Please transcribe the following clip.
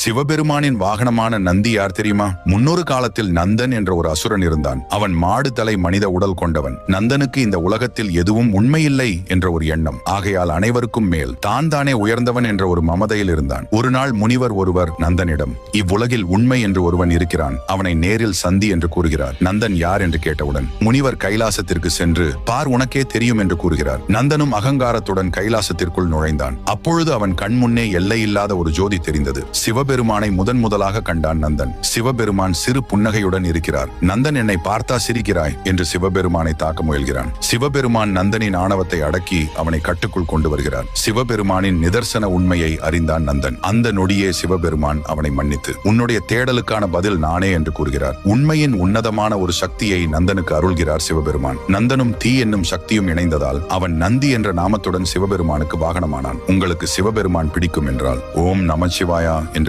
சிவபெருமானின் வாகனமான நந்தி யார் தெரியுமா? முன்னொரு காலத்தில் நந்தன் என்ற ஒரு அசுரன் இருந்தான். அவன் மாடு தலை மனித உடல் கொண்டவன். நந்தனுக்கு இந்த உலகத்தில் எதுவும் உண்மையில்லை என்ற ஒரு எண்ணம். ஆகையால் அனைவருக்கும் மேல் தான் தானே உயர்ந்தவன் என்ற ஒரு மமதையில் இருந்தான். ஒரு நாள் முனிவர் ஒருவர் நந்தனிடம் இவ்வுலகில் உண்மை என்று ஒருவன் இருக்கிறான். அவனை நேரில் சந்தி என்று கூறுகிறார். நந்தன் யார் என்று கேட்டவுடன் முனிவர் கைலாசத்திற்கு சென்று பார் உனக்கே தெரியும் என்று கூறுகிறார். நந்தனும் அகங்காரத்துடன் கைலாசத்திற்குள் நுழைந்தான். அப்பொழுது அவன் கண்முன்னே எல்லையில்லாத ஒரு ஜோதி தெரிந்தது. சிவபெருமானை முதன் முதலாக கண்டான் நந்தன். சிவபெருமான் சிறு புன்னகையுடன் இருக்கிறார். நந்தன் என்னை பார்த்தா சிரிக்கிறாய் என்று சிவபெருமானை தாக்க முயல்கிறான். சிவபெருமான் நந்தனின் ஆணவத்தை அடக்கி அவனை கட்டுக்குள் கொண்டு வருகிறார். சிவபெருமானின் நிதர்சன உண்மையை அறிந்தான் நந்தன். அந்த நொடியே சிவபெருமான் அவனை மன்னித்து உன்னுடைய தேடலுக்கான பதில் நானே என்று கூறுகிறார். உண்மையின் உன்னதமான ஒரு சக்தியை நந்தனுக்கு அருள்கிறார் சிவபெருமான். நந்தனும் தீ என்னும் சக்தியும் இணைந்ததால் அவன் நந்தி என்ற நாமத்துடன் சிவபெருமானுக்கு வாகனமானான். உங்களுக்கு சிவபெருமான் பிடிக்கும் என்றால் ஓம் நமச்சிவாயா என்று